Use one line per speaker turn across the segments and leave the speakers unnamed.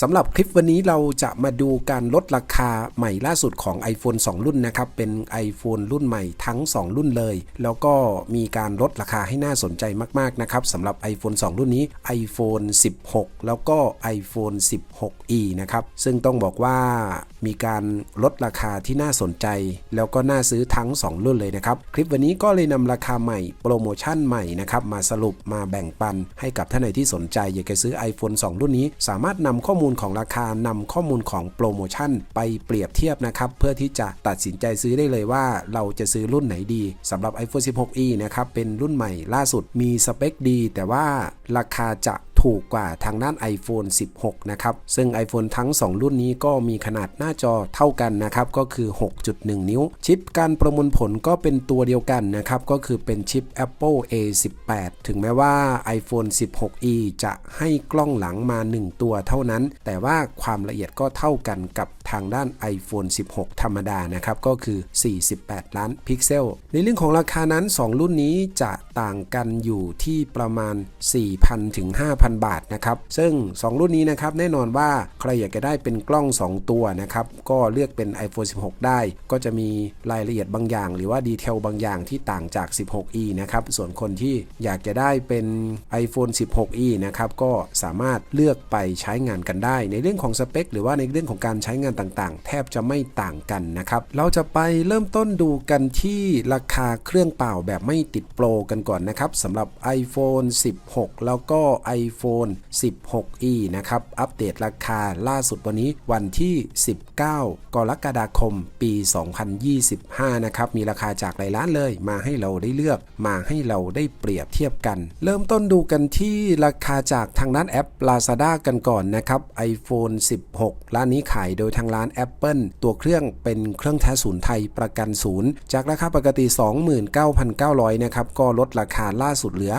สำหรับคลิปวันนี้เราจะมาดูการลดราคาใหม่ล่าสุดของ iPhone 2 รุ่นนะครับ เป็น iPhone รุ่นใหม่ทั้ง 2 รุ่นเลย แล้วก็มีการลดราคาให้น่าสนใจมาก ๆ นะครับสำหรับ iPhone 2 รุ่นนี้ iPhone 16 แล้วก็ iPhone 16e นะครับ ซึ่งต้องบอกว่ามีการลดราคาที่น่าสนใจ แล้วก็น่าซื้อทั้ง 2 รุ่นเลยนะครับ คลิปวันนี้ก็เลยนำราคาใหม่ โปรโมชั่นใหม่นะครับ มาสรุปมาแบ่งปัน ให้กับท่านใดที่สนใจ อยากจะซื้อ iPhone 2 รุ่นนี้ สามารถนำข้อมูลของราคานำข้อมูลของโปรโมชั่น ไปเปรียบเทียบนะครับ เพื่อที่จะตัดสินใจซื้อได้เลยว่า เราจะซื้อรุ่นไหนดีสำหรับ iPhone 16e นะครับเป็นรุ่นใหม่ล่าสุดมีสเปคดี แต่ว่าราคาจะ ถูกกว่าทางด้าน iPhone 16 นะครับ ซึ่ง iPhone ทั้ง 2 รุ่นนี้ก็มีขนาดหน้าจอเท่ากันนะครับ ก็คือ 6.1 นิ้ว ชิปการประมวลผลก็เป็นตัวเดียวกันนะครับ ก็คือเป็นชิป Apple A18 ถึงแม้ว่า iPhone 16e จะให้กล้องหลังมา 1 ตัวเท่านั้น แต่ว่าความละเอียดก็เท่ากันกับทางด้าน iPhone 16 ธรรมดานะครับ ก็คือ 48 ล้านพิกเซล ในเรื่องของราคานั้น 2 รุ่นนี้จะ ต่างกันอยู่ที่ประมาณ 4,000 ถึง 5,000 บาทนะครับ ซึ่ง 2 รุ่นนี้นะครับแน่นอนว่าใครอยากจะได้เป็นกล้อง 2 ตัวนะครับ ก็เลือกเป็น iPhone 16 ได้ ก็จะมีรายละเอียดบางอย่าง หรือว่าดีเทลบางอย่างที่ต่างจาก 16e นะครับ ส่วนคนที่อยากจะได้เป็น iPhone 16e นะครับ ก็สามารถเลือกไปใช้งานกันได้ ในเรื่องของสเปค หรือว่าในเรื่องของการใช้งานต่างๆ แทบจะไม่ต่างกันนะครับ เราจะไปเริ่มต้นดูกันที่ราคาเครื่องเปล่าแบบไม่ติดโปรกันก่อนนะครับสำหรับ iPhone 16 แล้วก็ iPhone 16e นะครับ อัปเดตราคาล่าสุดวันนี้วันที่ 19 กรกฎาคม ปี 2025 นะครับ มีราคาจากหลายร้านเลยมาให้เราได้เลือก มาให้เราได้เปรียบเทียบกัน เริ่มต้นดูกันที่ราคาจากทางด้านแอป Lazada กันก่อนนะครับ iPhone 16 ร้านนี้ขายโดยทางร้าน Apple ตัวเครื่องเป็นเครื่องแท้ศูนย์ไทยประกันศูนย์จากราคาปกติ 29,900 นะครับ ก็ลดราคาล่าสุดเหลือ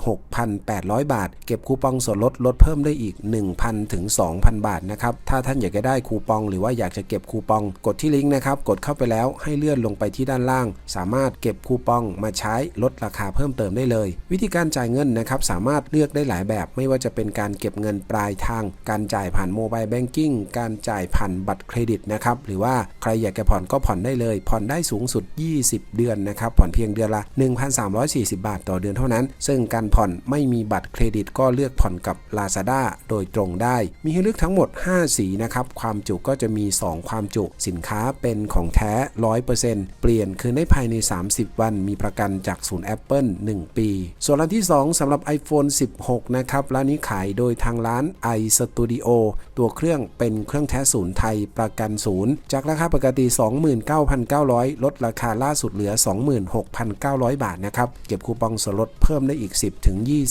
26,800 บาท เก็บคูปองส่วนลดลดเพิ่มได้อีก 1,000 ถึง 2,000 บาทนะครับ ถ้าท่านอยากจะได้คูปอง หรือว่าอยากจะเก็บคูปอง กดที่ลิงก์นะครับ กดเข้าไปแล้วให้เลื่อนลงไปที่ด้านล่าง สามารถเก็บคูปองมาใช้ลดราคาเพิ่มเติมได้เลย วิธีการจ่ายเงินนะครับสามารถเลือกได้หลายแบบ ไม่ว่าจะเป็นการเก็บเงินปลายทาง การจ่ายผ่านโมบายแบงกิ้งการจ่ายผ่านบัตรเครดิตนะครับหรือว่าใครอยากจะผ่อนก็ผ่อนได้เลย ผ่อนได้สูงสุด 20 เดือนนะครับผ่อนเพียงเดือนละ 1,340บาทต่อเดือนเท่านั้น ซึ่งการผ่อนไม่มีบัตรเครดิตก็เลือกผ่อนกับ Lazada โดยตรงได้ มีให้เลือกทั้งหมด 5 สีนะครับ ความจุก็จะมี 2 ความจุ สินค้าเป็นของแท้ 100%เปลี่ยนคืนได้ภายใน 30 วัน มีประกันจากศูนย์ Apple 1 ปี ส่วนร้านที่ 2สำหรับ iPhone 16 นะครับร้านนี้ขายโดยทางร้าน iStudio ตัวเครื่องเป็นเครื่องแท้ศูนย์ไทยประกันศูนย์จากราคาปกติ 29,900 ลดราคาล่าสุดเหลือ 26,900 บาทนะครับเก็บคูปองส่วนลดเพิ่มได้อีก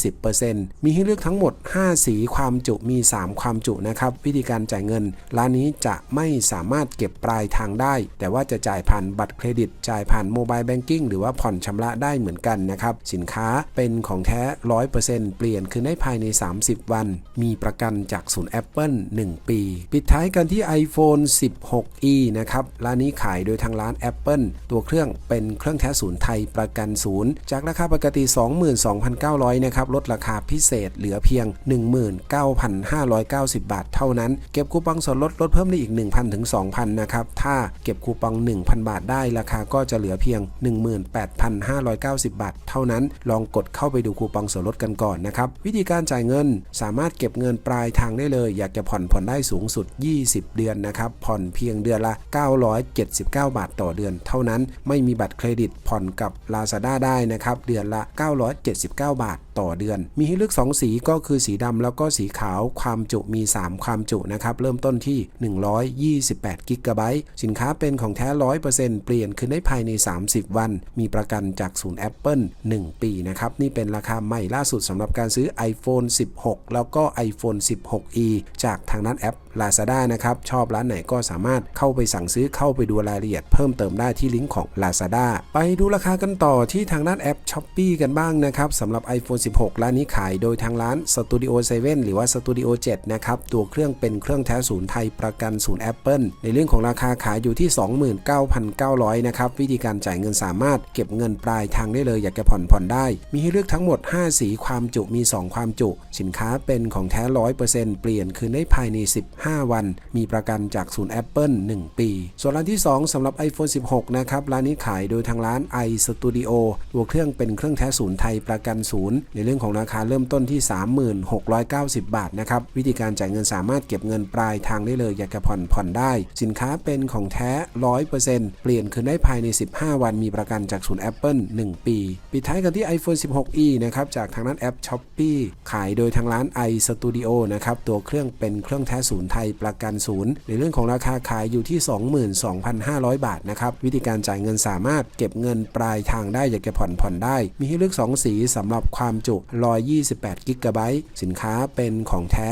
10-20%มีให้เลือกทั้งหมด 5 สีความจุมี 3 ความจุนะครับ วิธีการจ่ายเงิน ร้านนี้จะไม่สามารถเก็บปลายทางได้ แต่ว่าจะจ่ายผ่านบัตรเครดิต จ่ายผ่านโมบายแบงกิ้งหรือว่าผ่อนชำระได้เหมือนกันนะครับ สินค้าเป็นของแท้ 100%เปลี่ยนคืนได้ภายใน 30 วัน มีประกันจากศูนย์ Apple 1 ปี ปิดท้ายกันที่ iPhone 16e นะครับร้านนี้ขายโดยทางร้าน Apple ตัวเครื่องเป็นเครื่องแท้ศูนย์ไทยประกันศูนย์จากราคาปกติ 22,900นะครับลดราคาพิเศษเหลือเพียง 19,590 บาทเท่านั้น เก็บคูปองส่วนลดลดเพิ่มได้อีก 1,000ถึง2,000นะครับถ้าเก็บคูปอง 1,000 บาทได้ราคาก็จะเหลือเพียง 18,590 บาทเท่านั้น ลองกดเข้าไปดูคูปองส่วนลดกันก่อนนะครับวิธีการจ่ายเงินสามารถเก็บเงินปลายทางได้เลย อยากจะผ่อนผ่อนได้สูงสุด 20 เดือนนะครับผ่อนเพียงเดือนละ 979 บาทต่อเดือน เท่านั้นไม่มีบัตรเครดิตผ่อนกับ Lazada ได้นะครับเดือนละ 979 บาทต่อเดือน มีให้เลือก 2 สีก็คือสีดำแล้วก็สีขาวความจุมี 3 ความจุนะครับ เริ่มต้นที่ 128กิกะไบต์สินค้าเป็นของแท้ 100%เปลี่ยนคืนได้ภายใน 30 วัน มีประกันจากศูนย์ Apple 1 ปีนะครับ นี่เป็นราคาใหม่ล่าสุดสำหรับการซื้อ iPhone 16 แล้วก็ iPhone 16e จากทางด้นแอป Lazada นะครับ ชอบร้านไหนก็สามารถเข้าไปสั่งซื้อเข้าไปดูรายละเอียดเพิ่มเติมได้ที่ลิงก์ของ Lazada ไปดูราคากันต่อที่ทางด้านแอป s h อ p e e กันบ้างนะครับสำหรับ iPhone 16 ร้านนี้ขายโดยทางร้าน Studio 7 หรือว่า Studio 7 นะครับ ตัวเครื่องเป็นเครื่องแท้ศูนย์ไทยประกันศูนย์ Apple ในเรื่องของราคาขายอยู่ที่ 29,900 นะครับ วิธีการจ่ายเงินสามารถเก็บเงินปลายทางได้เลยอยากจะผ่อนผ่อนได้ มีให้เลือกทั้งหมด 5 สีความจุมี 2 ความจุ สินค้าเป็นของแท้ 100%เปลี่ยนคืนได้ภายใน 15 วัน มีประกันจากศูนย์ Apple 1 ปี ส่วนร้านที่ 2สำหรับ iPhone 16 นะครับ ร้านนี้ขายโดยทางร้าน iStudio ตัวเครื่องเป็นเครื่องแท้ศูนย์ไทยประกันศูนย์ในเรื่องของราคาเริ่มต้นที่ 3690 บาทนะครับ วิธีการจ่ายเงินสามารถเก็บเงินปลายทางได้เลย อยากจะผ่อนผ่อนได้ สินค้าเป็นของแท้ 100%เปลี่ยนคืนได้ภายใน 15 วันมีประกันจากศูนย์ Apple 1 ปี ปิดท้ายกันที่ iPhone 16e นะครับ จากทางด้านแอป Shopee ขายโดยทางร้าน iStudio นะครับ ตัวเครื่องเป็นเครื่องแท้ศูนย์ไทยประกันศูนย์ ในเรื่องของราคาขายอยู่ที่ 22,500 บาทนะครับ วิธีการจ่ายเงินสามารถเก็บเงินปลายทางได้ อยากจะผ่อนผ่อนได้ มีให้เลือก 2 สีสำหรับความจุ 128 กิกะไบต์ สินค้าเป็นของแท้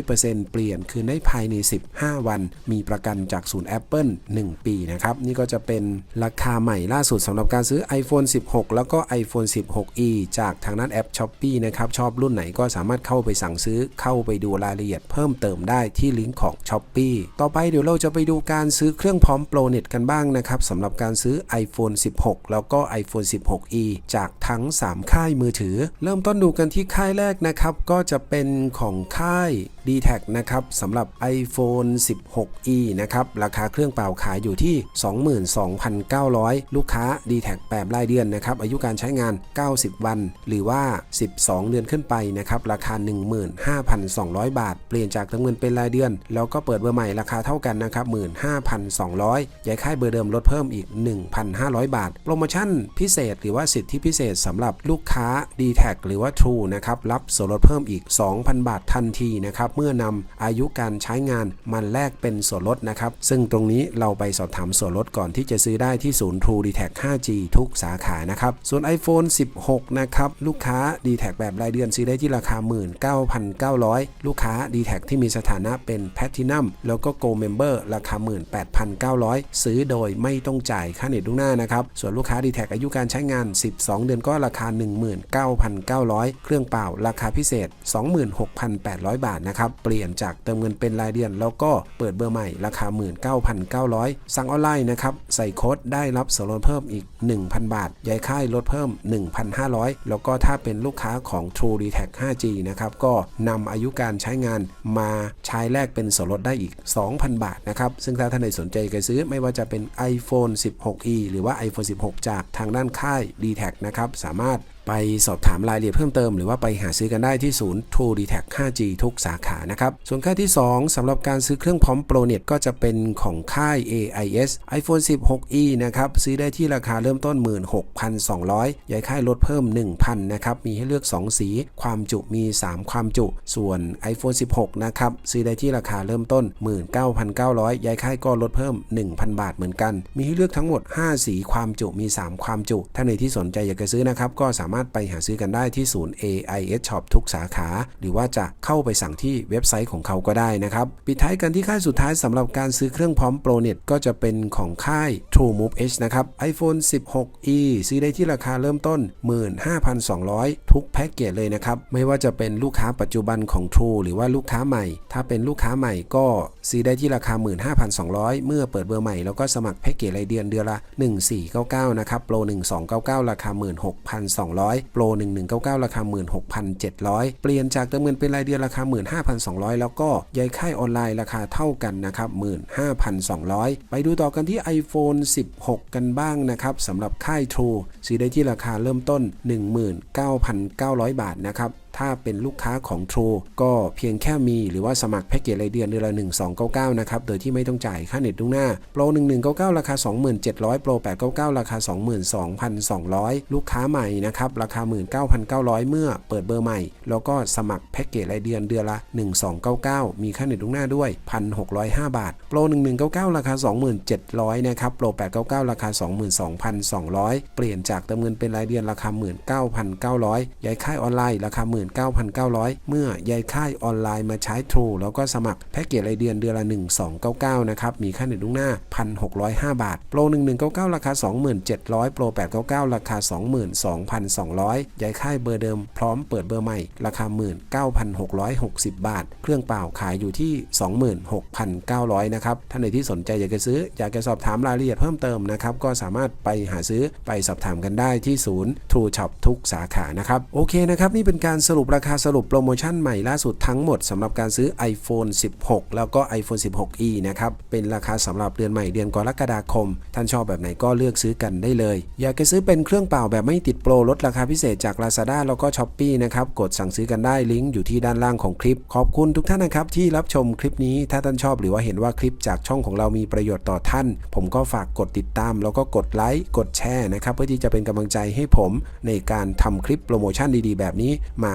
100%เปลี่ยนคืนได้ภายใน 15 วัน มีประกันจากศูนย์ Apple 1 ปีนะครับ นี่ก็จะเป็นราคาใหม่ล่าสุดสำหรับการซื้อ iPhone 16 แล้วก็ iPhone 16e จากทางด้นแอป Shopee นะครับ ชอบรุ่นไหนก็สามารถเข้าไปสั่งซื้อ เข้าไปดูรายละเอียดเพิ่มเติมได้ที่ลิงก์ของ Shopee ต่อไปเดี๋ยวเราจะไปดูการซื้อเครื่องพร้อมโปรเน็ตกันบ้างนะครับสำหรับการซื้อ iPhone 16 แล้วก็ iPhone 16e จากทั้ง 3 ค่ายมือถือเริ่มริ่มต้นดูกันที่ค่ายแรกนะครับ ก็จะเป็นของค่าย d t แทนะครับสำหรับ iPhone 16e นะครับ ราคาเครื่องเปล่าขายอยู่ที่ 22,900 ลูกค้า d t แทแบบรายเดือนนะครับ อายุการใช้งาน 90 วัน หรือว่า 12 เดือนขึ้นไปนะครับ ราคา 15,200 บาท เปลี่ยนจากเติมเงินเป็นรายเดือน แล้วก็เปิดเบอร์ใหม่ราคาเท่ากันนะครับ 15,200 ย้ายค่ายเบอร์เดิมลดเพิ่มอีก 1,500 บาท โปรโมชั่นพิเศษ หรือว่าสิทธิพิเศษสำหรับลูกค้า d t แทหรือว่า True นะครับ รับส่วนลดเพิ่มอีก 2,000 บาททันทีนะครับเมื่อนำอายุการใช้งานมันแลกเป็นส่วนลดนะครับ ซึ่งตรงนี้เราไปสอบถามส่วนลดก่อนที่จะซื้อได้ที่ศูนย์ True d t แท 5G ทุกสาขานะครับ ส่วน iPhone 16 นะครับ ลูกค้า d t แทแบบรายเดือนซื้อได้ที่ราคา 19,900 ลูกค้า d t แทที่มีสถานะเป็น Platinum แล้วก็ Gold Member ราคา 18,900 ซื้อโดยไม่ต้องจ่ายค่าเน็ตล่วงหน้านะครับ ส่วนลูกค้า d t แทอายุการใช้งาน 12 เดือนก็ราคา 19,900 เครื่องเปล่าราคาพิเศษ 26,800 บาทนะครับเปลี่ยนจากเติมเงินเป็นรายเดือน แล้วก็เปิดเบอร์ใหม่ราคา 19,900 สั่งออนไลน์นะครับ ใส่โค้ดได้รับส่วนลดเพิ่มอีก 1,000 บาทย้ายค่ายลดเพิ่ม 1,500 แล้วก็ถ้าเป็นลูกค้าของ True d t แท 5G นะครับก็นำอายุการใช้งานมาใช้แลกเป็นส่วนลดได้อีก 2,000 บาทนะครับ ซึ่งถ้าท่านใดสนใจจะซื้อไม่ว่าจะเป็น iPhone 16e หรือว่า iPhone 16 จากทางด้านค่าย d t แทนะครับสามารถไปสอบถามรายละเอียดเพิ่มเติมหรือว่าไปหาซื้อกันได้ที่ศูนย์ True d t แท 5G ทุกสาขานะครับ ส่วนค่ายที่ 2สำหรับการซื้อเครื่องพร้อมโปรเน็ตก็จะเป็นของค่าย AIS iPhone 16e นะครับ ซื้อได้ที่ราคาเริ่มต้น 16,200ย้ายค่ายลดเพิ่ม 1,000 นะครับ มีให้เลือก 2 สี ความจุมี 3 ความจุ ส่วน iPhone 16 นะครับ ซื้อได้ที่ราคาเริ่มต้น 19,900ย้ายค่ายก็ลดเพิ่ม 1,000 บาทเหมือนกัน มีให้เลือกทั้งหมด 5 สีความจุมี 3 ความจุ ถ้าในที่สนใจอยากจะซื้อนะครับก็สามารถไปหาซื้อกันได้ที่ศูนย์ AIS Shop ทุกสาขา หรือว่าจะเข้าไปสั่งที่เว็บไซต์ของเขาก็ได้นะครับ ปิดท้ายกันที่ค่ายสุดท้ายสำหรับการซื้อเครื่องพร้อมโปรเน็ตก็จะเป็นของค่าย True Move H นะครับ iPhone 16e ซื้อได้ที่ราคาเริ่มต้น 15,200 ทุกแพ็กเกจเลยนะครับ ไม่ว่าจะเป็นลูกค้าปัจจุบันของ True หรือว่าลูกค้าใหม่ ถ้าเป็นลูกค้าใหม่ก็ซื้อได้ที่ราคา 15,200 เมื่อเปิดเบอร์ใหม่แล้วก็สมัครแพ็กเกจรายเดือนเดือนละ 1499 นะครับ โปร 1299 ราคา 16,200โปร1199 ราคา 16,700 เปลี่ยนจากเติมเงินเป็นรายเดือนราคา 15,200 แล้วก็ย้ายค่ายออนไลน์ราคาเท่ากันนะครับ 15,200 ไปดูต่อกันที่ iPhone 16 กันบ้างนะครับสำหรับค่าย True ซื้อได้ที่ราคาเริ่มต้น 19,900 บาทนะครับ ถ้าเป็นลูกค้าของ True ก็เพียงแค่มีหรือว่าสมัครแพ็กเกจรายเดือนเดือนละ 1299 นะครับ โดยที่ไม่ต้องจ่ายค่าเน็ตล่วงหน้า โปร 1199 ราคา 2700 โปร 899 ราคา 22,200 ลูกค้าใหม่นะครับ ราคา 19,900 เมื่อเปิดเบอร์ใหม่ แล้วก็สมัครแพ็กเกจรายเดือนเดือนละ 1299 มีค่าเน็ตล่วงหน้าด้วย 1,605 บาท โปร 1199 ราคา 2700 นะครับ โปร 899 ราคา 22,200 เปลี่ยนจากเติมเงินเป็นรายเดือนราคา 19,900 ย้ายค่ายออนไลน์ราคา39,900 เมื่อยายค่ายออนไลน์มาใช้ True แล้วก็สมัครแพ็กเกจรายเดือนเดือนละ 1299 นะครับ มีค่าเน็ตล่วงหน้า 1,605 บาท โปร 1199 ราคา2700 โปร 899 ราคา 22,200 ย้ายค่ายเบอร์เดิมพร้อมเปิดเบอร์ใหม่ ราคา 19,660 บาท เครื่องเปล่าขายอยู่ที่ 26,900 นะครับ ท่านใดที่สนใจอยากจะซื้อ อยากจะสอบถามรายละเอียดเพิ่มเติมนะครับ ก็สามารถไปหาซื้อไปสอบถามกันได้ที่ศูนย์ True Shop ทุกสาขา นะครับ โอเคนะครับ นี่เป็นการสรุปราคาสรุปโปรโมชั่นใหม่ล่าสุดทั้งหมดสำหรับการซื้อ iPhone 16 แล้วก็ iPhone 16e นะครับ เป็นราคาสำหรับเดือนใหม่เดือนกรกฎาคม ท่านชอบแบบไหนก็เลือกซื้อกันได้เลย อยากจะซื้อเป็นเครื่องเปล่าแบบไม่ติดโปรลดราคาพิเศษจาก Lazada แล้วก็ Shopee นะครับ กดสั่งซื้อกันได้ลิงก์อยู่ที่ด้านล่างของคลิป ขอบคุณทุกท่านนะครับที่รับชมคลิปนี้ ถ้าท่านชอบหรือว่าเห็นว่าคลิปจากช่องของเรามีประโยชน์ต่อท่าน ผมก็ฝากกดติดตาม แล้วก็กดไลค์กดแชร์นะครับเพื่อที่จะเป็นกำลังใจให้ผมในการทำคลิปโปรโมชั่นดีๆ แบบนี้มา